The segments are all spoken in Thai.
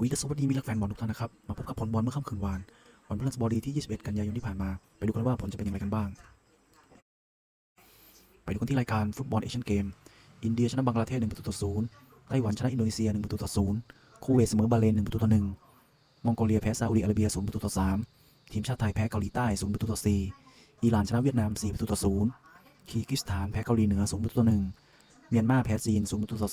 วีและสวัสดีมิรักแฟนบอลทุกท่านนะครับ มาพบกับผลบอลเมื่อค่ำคืนวาน วันพฤหัสบดีที่ 21 กันยายนที่ผ่านมา ไปดูกันว่าผลจะเป็นอย่างไรกันบ้าง ไปดูกันที่รายการฟุตบอลเอเชียนเกม อินเดียชนะบังกลาเทศ1ประตูต่อ0ไต้หวันชนะอินโดนีเซีย1ประตูต่อ0คูเวตเสมอบาเรน1ประตูต่อ1มองโกเลียแพ้ซาอุดิอาระเบีย0ประตูต่อ3ทีมชาติไทยแพ้เกาหลีใต้0ประตูต่อ4อิหร่านชนะเวียดนาม4ประตูต่อ0คีร์กิสถานแพ้เกาหลีเหนือ0ประตูต่อ1เมียนมาแพ้จีน0ประตูต่อ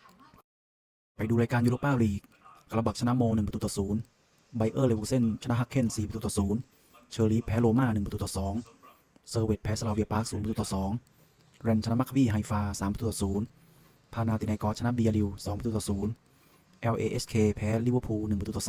4ไปดูรายการยูโรปาลีก กระบักชนะโม1ประตูต่อ0ไบเออร์เลวูเซนชนะฮักเคน4ประตูต่อ0เชอร์ลีแพ้โรม่า1ประตูต่อ2เซอร์เวตแพ้สลาเวียปาร์ค0ประตูต่อ2แรนชนะมัควีไฮฟา3ประตูต่อ0พานาตินากอชนะเบียริว2ประตูต่อ0 LASK แพ้ลิเวอร์พูล1ประตูต่อ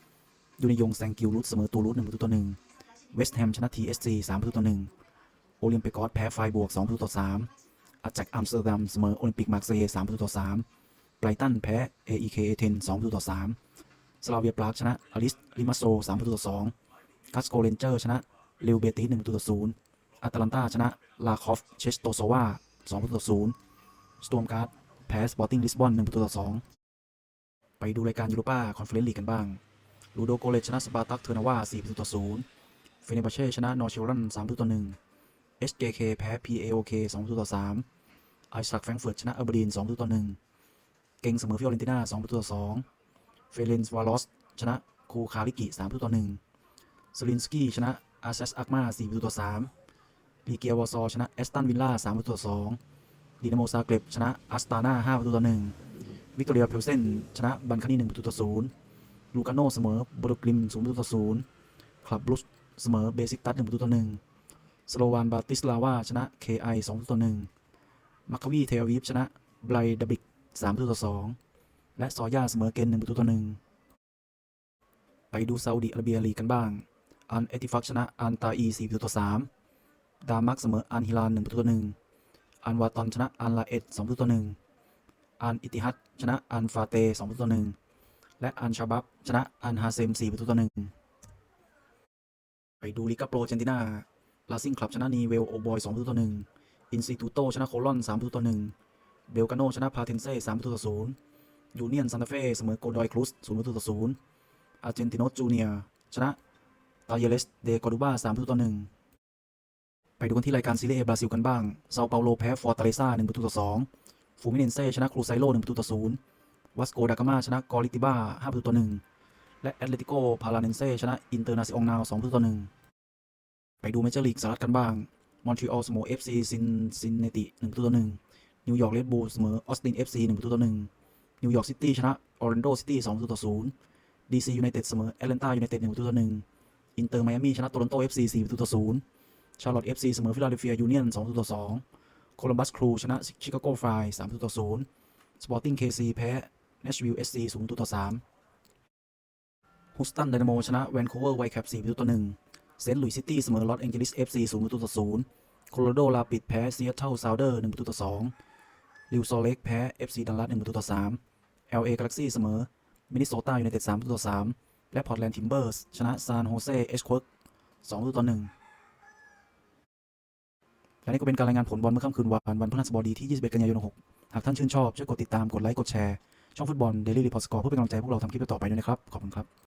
3ยูนิยงแซงกิลรุตเสมอตูรุต1ประตูต่อ1เวสต์แฮมชนะ TSG 3ประตูต่อ1โอลิมปิกอสแพ้ไฟบวก2ประตูต่อ3อาจากอัมสเตอร์ดัมเสมอโอลิมปิกมาร์เซย์3ประตูต่อ3 ไบรตันแพ้ AEK เอเทน2ประตูต่อ3สลาเวียปรากชนะอลิสลิมาโซ3ประตูต่อ2กัสโกเรนเจอร์ชนะเรวเบติส1ประตูต่อ0อัตแลนตาชนะลาคอฟเชสโตโซวา2ประตูต่อ0สโตมการ์ดแพ้สปอร์ติ้งลิสบอน1ประตูต่อ2ไปดูรายการยูโรป้าคอนเฟอเรนซ์ลีกกันบ้างลูโดโกเลชนะสปาร์ตักเทอร์นาวา4ประตูต่อ0เฟเนบาเช่ชนะนอร์เชลรัน3ประตูต่อ1 SJK แพ้ PAOK 2ประตูต่อ3ไอซักแฟรงก์เฟิร์ตชนะอัลเบร์ดีน2ประตูต่อ1 เก่งเสมอฟิออเรนติน่า2ประตูต่อ2เฟเรนส์วาลอสชนะคูคาริกิ3ประตูต่อ1สลินสกี้ชนะอาเซสอักมา4ประตูต่อ3ลีเกียวอซอชนะแอสตันวิลล่า3ประตูต่อ2ดินาโมซาเกร็บชนะอัสตานา5ประตูต่อ1วิกตอเรียเพลเซนชนะบันคานี1ประตูต่อ0ลูกาโนเสมอบรูกลิม0ประตูต่อ0คลับบลูสเสมอเบซิกตัส1ประตูต่อ1สโลวานบาติสลาวาชนะ KI 2ประตูต่อ1มัคควีเทลวีฟชนะไบรดับิก สามประตูต่อสองและซอย่าเสมอเกนหนึ่งประตูต่อหนึ่งไปดูซาอุดิอาระเบียลีกกันบ้าง อันเอติฟักชนะอันตาอีสี่ประตูต่อสามดามักเสมออันฮิลานหนึ่งประตูต่อหนึ่งอันวาตอนชนะอันลาเอ็ดสองประตูต่อหนึ่งอันอิติฮัดชนะอันฟาเตสองประตูต่อหนึ่งและอันชาบับชนะอันฮาเซมสี่ประตูต่อหนึ่งไปดูลิกาโปรเจนตินาลาซิงคลับชนะนีเวลโอบอยสองประตูต่อหนึ่งอินซิตูโตชนะโคลอนสามประตูต่อหนึ่ง เบลกาโนชนะพาเทนเซ่สามประตูต่อศูนย์ยูเนียนซานตาเฟ่เสมอโกดอยครุสศูนย์ประตูต่อศูนย์อาร์เจนติโนจูเนียชนะตาเยเลสเดกอดูบาสามประตูต่อหนึ่งไปดูกันที่รายการซีเรียบราซิลกันบ้างเซาเปาโลแพ้ฟอร์ตาเลซ่าหนึ่งประตูต่อสองฟูมิเนนเซ่ชนะครูไซโลหนึ่งประตูต่อศูนย์วัสโกดากามาชนะกอริติบ้าห้าประตูต่อหนึ่งและแอตเลติโกพาราเนนเซ่ชนะอินเตอร์นาซิองนาวสองประตูต่อหนึ่งไปดูเมเจอร์ลีกสหรัฐกันบ้างมอนทรีออลเสมเอฟซีซินซินเนติหนึ่งประตูต่อหนึ่ง นิวยอร์กเรดบูลเสมอออสตินเอฟซีหนึ่งประตูต่อหนึ่งนิวยอร์กซิตี้ชนะออร์แลนโดซิตี้สองประตูต่อศูนย์ดีซียูไนเต็ดเสมอแอตแลนตายูไนเต็ดหนึ่งประตูต่อหนึ่งอินเตอร์ไมอามี่ชนะโตลอนโตเอฟซีสี่ประตูต่อศูนย์ชาร์ลอตเอฟซีเสมอฟิลาเดลเฟียยูเนียนสองประตูต่อสองโคลัมบัสครูชนะชิคาโกไฟสามประตูต่อศูนย์สปอร์ติ้งเคซีแพ้เนชวิลเอสซีศูนย์ประตูต่อสามฮูสตันไดนาโมชนะแวนคูเวอร์ไวแคปสี่ประตูต่อหนึ่งเซนต์หลุยส์ซิตี้เสมอลอสแองเจลิสเอฟซีศูนย์ประตูต่อศูนย์โคโลราโดลาปิดแพ้ซีแอตเทิลซาวเดอร์หนึ่งประตูต่อสอง ลิวโซเล็กแพ้ FC ดันลัสหนึ่งประตูต่อ3 LA Galaxy เสมอ มินนิโซตาอยูไนเต็ด3ประตูต่อ3และพอร์ตแลนด์ทิมเบอร์สชนะซานโฮเซเอชควิร์ก2ประตูต่อ1และนี่ก็เป็นการรายงานผลบอลเมื่อค่ำคืนวานวันพฤหัสบดีที่ 21 กันยายน 6 หากท่านชื่นชอบ ช่วยกดติดตาม กดไลค์ กดแชร์ ช่องฟุตบอล Daily Report Score เพื่อเป็นกำลังใจพวกเราทำคลิปต่อไปด้วยนะครับ ขอบคุณครับ